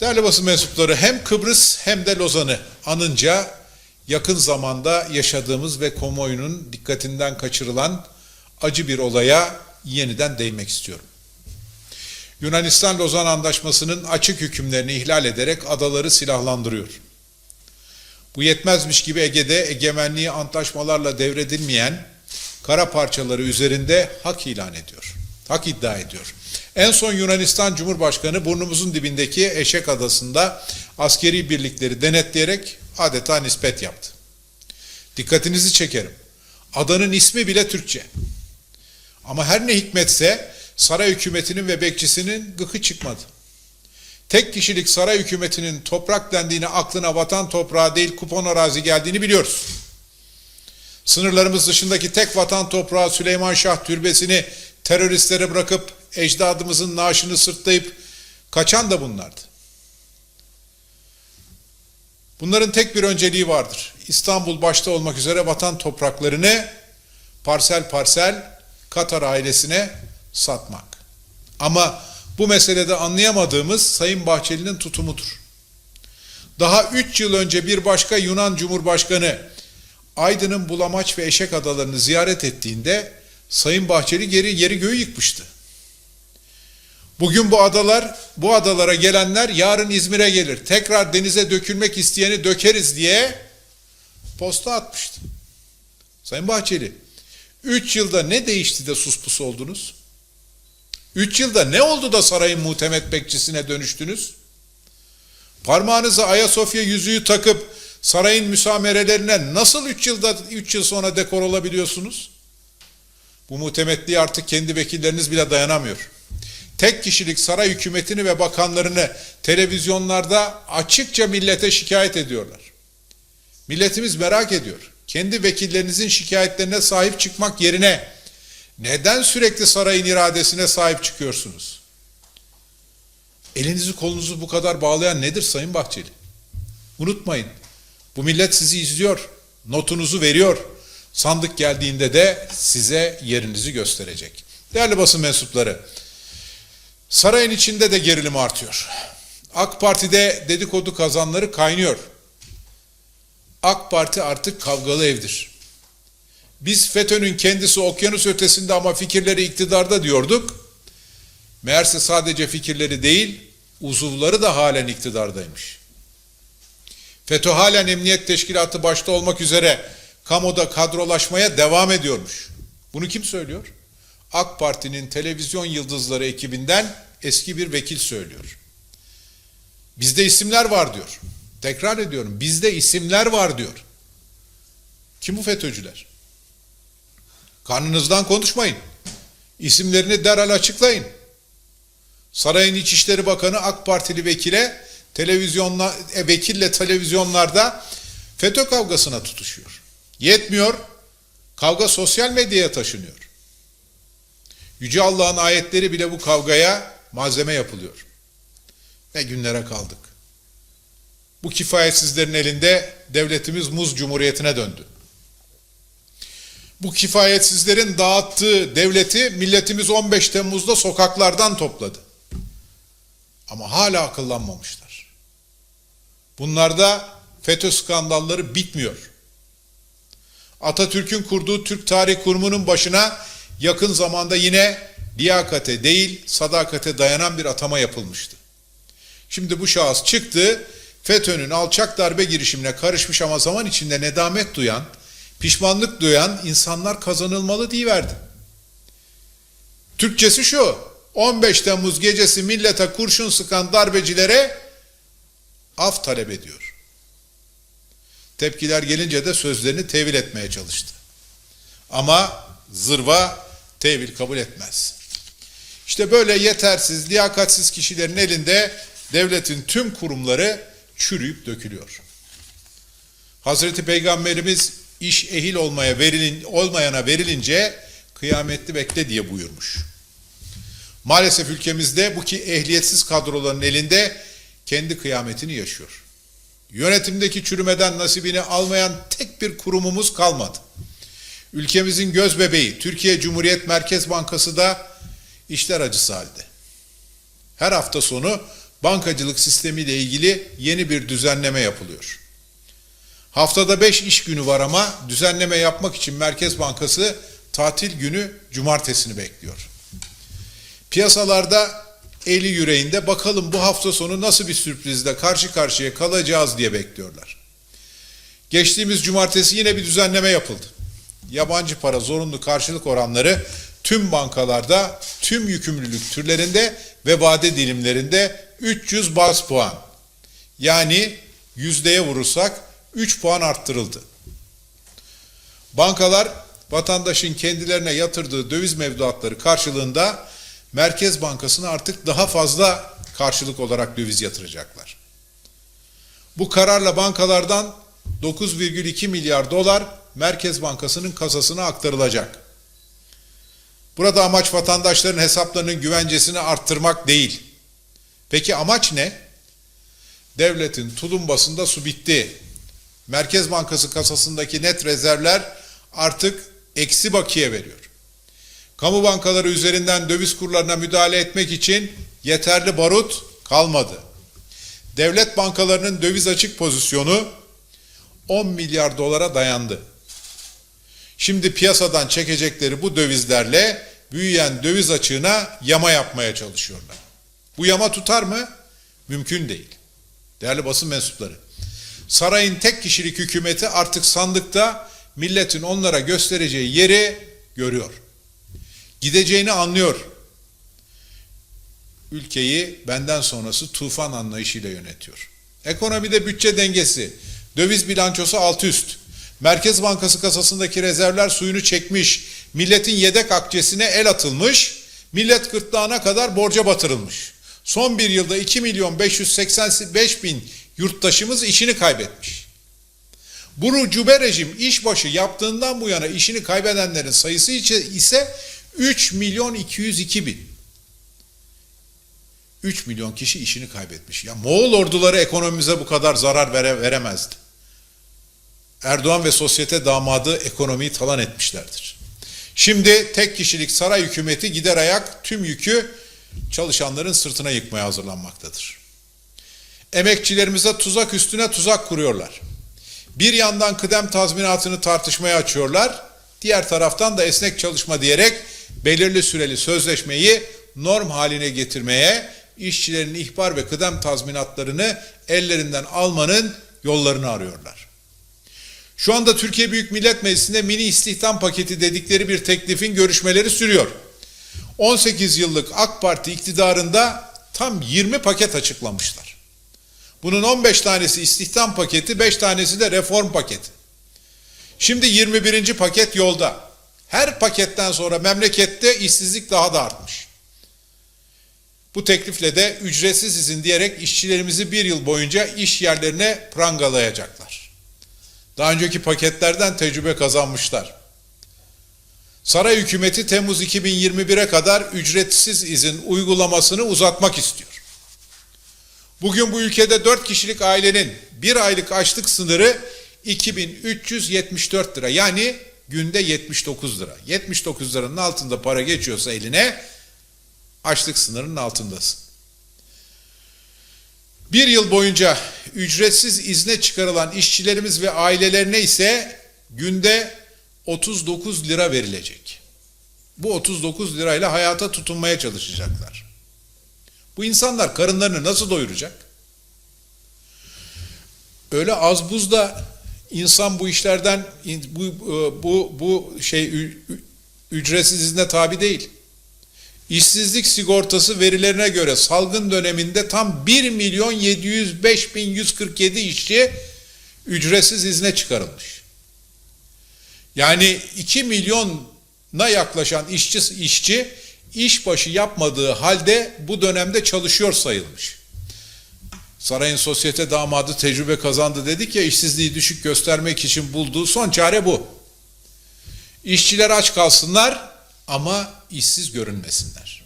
Değerli basın mensupları hem Kıbrıs hem de Lozan'ı anınca yakın zamanda yaşadığımız ve kamuoyunun dikkatinden kaçırılan acı bir olaya yeniden değinmek istiyorum. Yunanistan Lozan Antlaşması'nın açık hükümlerini ihlal ederek adaları silahlandırıyor. Bu yetmezmiş gibi Ege'de egemenliği antlaşmalarla devredilmeyen kara parçaları üzerinde hak ilan ediyor. Hak iddia ediyor. En son Yunanistan Cumhurbaşkanı burnumuzun dibindeki Eşek Adası'nda askeri birlikleri denetleyerek adeta nispet yaptı. Dikkatinizi çekerim. Adanın ismi bile Türkçe. Ama her ne hikmetse saray hükümetinin ve bekçisinin gıkı çıkmadı. Tek kişilik saray hükümetinin toprak dendiğini aklına vatan toprağı değil kupon arazi geldiğini biliyoruz. Sınırlarımız dışındaki tek vatan toprağı Süleyman Şah türbesini teröristlere bırakıp ecdadımızın naaşını sırtlayıp kaçan da bunlardı. Bunların tek bir önceliği vardır. İstanbul başta olmak üzere vatan topraklarını parsel parsel Katar ailesine satmak. Ama bu meselede anlayamadığımız Sayın Bahçeli'nin tutumudur. Daha 3 yıl önce bir başka Yunan Cumhurbaşkanı Aydın'ın Bulamaç ve Eşek adalarını ziyaret ettiğinde Sayın Bahçeli geri yeri göğü yıkmıştı. Bugün bu adalar, bu adalara gelenler yarın İzmir'e gelir. Tekrar denize dökülmek isteyeni dökeriz diye posta atmıştı. Sayın Bahçeli, 3 yılda ne değişti de suspus oldunuz? 3 yılda ne oldu da sarayın muhtemet bekçisine dönüştünüz? Parmağınıza Ayasofya yüzüğü takıp sarayın müsamerelerine nasıl 3 yılda 3 yıl sonra dekor olabiliyorsunuz? Bu muhtemetliğe artık kendi vekilleriniz bile dayanamıyor. Tek kişilik saray hükümetini ve bakanlarını televizyonlarda açıkça millete şikayet ediyorlar. Milletimiz merak ediyor. Kendi vekillerinizin şikayetlerine sahip çıkmak yerine neden sürekli sarayın iradesine sahip çıkıyorsunuz? Elinizi kolunuzu bu kadar bağlayan nedir Sayın Bahçeli? Unutmayın. Bu millet sizi izliyor. Notunuzu veriyor. Sandık geldiğinde de size yerinizi gösterecek. Değerli basın mensupları, sarayın içinde de gerilim artıyor. AK Parti'de dedikodu kazanları kaynıyor. AK Parti artık kavgalı evdir. Biz FETÖ'nün kendisi okyanus ötesinde ama fikirleri iktidarda diyorduk. Meğerse sadece fikirleri değil, uzuvları da halen iktidardaymış. FETÖ halen emniyet teşkilatı başta olmak üzere kamuda kadrolaşmaya devam ediyormuş. Bunu kim söylüyor? AK Parti'nin televizyon yıldızları ekibinden eski bir vekil söylüyor. Bizde isimler var diyor. Tekrar ediyorum. Bizde isimler var diyor. Kim bu FETÖ'cüler? Karnınızdan konuşmayın. İsimlerini derhal açıklayın. Sarayın İçişleri Bakanı AK Partili vekile televizyonla e, vekille televizyonlarda FETÖ kavgasına tutuşuyor. Yetmiyor. Kavga sosyal medyaya taşınıyor. Yüce Allah'ın ayetleri bile bu kavgaya malzeme yapılıyor. Ne günlere kaldık. Bu kifayetsizlerin elinde devletimiz muz cumhuriyetine döndü. Bu kifayetsizlerin dağıttığı devleti milletimiz 15 Temmuz'da sokaklardan topladı. Ama hala akıllanmamışlar. Bunlarda FETÖ skandalları bitmiyor. Atatürk'ün kurduğu Türk Tarih Kurumu'nun başına yakın zamanda yine liyakate değil sadakate dayanan bir atama yapılmıştı. Şimdi bu şahıs çıktı, FETÖ'nün alçak darbe girişimine karışmış ama zaman içinde nedamet duyan, pişmanlık duyan insanlar kazanılmalı diyiverdi. Türkçesi şu, 15 Temmuz gecesi millete kurşun sıkan darbecilere af talep ediyor. Tepkiler gelince de sözlerini tevil etmeye çalıştı. Ama zırva tevil kabul etmez. İşte böyle yetersiz, liyakatsiz kişilerin elinde devletin tüm kurumları çürüyüp dökülüyor. Hazreti Peygamberimiz iş ehil olmaya verilin, olmayana verilince kıyametli bekle diye buyurmuş. Maalesef ülkemizde bu ki ehliyetsiz kadroların elinde kendi kıyametini yaşıyor. Yönetimdeki çürümeden nasibini almayan tek bir kurumumuz kalmadı. Ülkemizin göz bebeği Türkiye Cumhuriyet Merkez Bankası da işler acısı halde. Her hafta sonu bankacılık sistemiyle ilgili yeni bir düzenleme yapılıyor. Haftada 5 iş günü var ama düzenleme yapmak için Merkez Bankası tatil günü cumartesini bekliyor. Piyasalarda eli yüreğinde bakalım bu hafta sonu nasıl bir sürprizle karşı karşıya kalacağız diye bekliyorlar. Geçtiğimiz cumartesi yine bir düzenleme yapıldı. Yabancı para zorunlu karşılık oranları tüm bankalarda, tüm yükümlülük türlerinde ve vade dilimlerinde 300 baz puan. Yani yüzdeye vurursak 3 puan arttırıldı. Bankalar vatandaşın kendilerine yatırdığı döviz mevduatları karşılığında Merkez Bankası'na artık daha fazla karşılık olarak döviz yatıracaklar. Bu kararla bankalardan 9,2 milyar dolar Merkez Bankası'nın kasasına aktarılacak. Burada amaç vatandaşların hesaplarının güvencesini arttırmak değil. Peki amaç ne? Devletin tulumbasında su bitti. Merkez Bankası kasasındaki net rezervler artık eksi bakiye veriyor. Kamu bankaları üzerinden döviz kurlarına müdahale etmek için yeterli barut kalmadı. Devlet bankalarının döviz açık pozisyonu 10 milyar dolara dayandı. Şimdi piyasadan çekecekleri bu dövizlerle büyüyen döviz açığına yama yapmaya çalışıyorlar. Bu yama tutar mı? Mümkün değil. Değerli basın mensupları. Sarayın tek kişilik hükümeti artık sandıkta milletin onlara göstereceği yeri görüyor. Gideceğini anlıyor. Ülkeyi benden sonrası tufan anlayışıyla yönetiyor. Ekonomide bütçe dengesi, döviz bilançosu alt üst. Merkez Bankası kasasındaki rezervler suyunu çekmiş. Milletin yedek akçesine el atılmış. Millet gırtlağına kadar borca batırılmış. Son bir yılda 2 milyon 585 bin yurttaşımız işini kaybetmiş. Bu rucube rejim işbaşı yaptığından bu yana işini kaybedenlerin sayısı ise 3 milyon 202 bin. 3 milyon kişi işini kaybetmiş. Ya Moğol orduları ekonomimize bu kadar zarar vere, veremezdi. Erdoğan ve sosyete damadı ekonomiyi talan etmişlerdir. Şimdi tek kişilik saray hükümeti gider ayak tüm yükü çalışanların sırtına yıkmaya hazırlanmaktadır. Emekçilerimize tuzak üstüne tuzak kuruyorlar. Bir yandan kıdem tazminatını tartışmaya açıyorlar, diğer taraftan da esnek çalışma diyerek belirli süreli sözleşmeyi norm haline getirmeye, işçilerin ihbar ve kıdem tazminatlarını ellerinden almanın yollarını arıyorlar. Şu anda Türkiye Büyük Millet Meclisi'nde mini istihdam paketi dedikleri bir teklifin görüşmeleri sürüyor. 18 yıllık AK Parti iktidarında tam 20 paket açıklamışlar. Bunun 15 tanesi istihdam paketi, 5 tanesi de reform paketi. Şimdi 21. paket yolda. Her paketten sonra memlekette işsizlik daha da artmış. Bu teklifle de ücretsiz izin diyerek işçilerimizi bir yıl boyunca iş yerlerine prangalayacaklar. Daha önceki paketlerden tecrübe kazanmışlar. Saray hükümeti Temmuz 2021'e kadar ücretsiz izin uygulamasını uzatmak istiyor. Bugün bu ülkede 4 kişilik ailenin bir aylık açlık sınırı 2374 lira. Yani günde 79 lira. 79 liranın altında para geçiyorsa eline açlık sınırının altındasın. Bir yıl boyunca ücretsiz izne çıkarılan işçilerimiz ve ailelerine ise günde 39 lira verilecek. Bu 39 lirayla hayata tutunmaya çalışacaklar. Bu insanlar karınlarını nasıl doyuracak? Öyle az buzda insan bu işlerden bu bu bu şey ücretsiz izne tabi değil. İşsizlik sigortası verilerine göre salgın döneminde tam 1 milyon 705 bin 147 işçi ücretsiz izne çıkarılmış. Yani 2 milyona yaklaşan işçi işçi işbaşı yapmadığı halde bu dönemde çalışıyor sayılmış. Sarayın sosyete damadı tecrübe kazandı dedik ya işsizliği düşük göstermek için bulduğu son çare bu. İşçiler aç kalsınlar ama işsiz görünmesinler.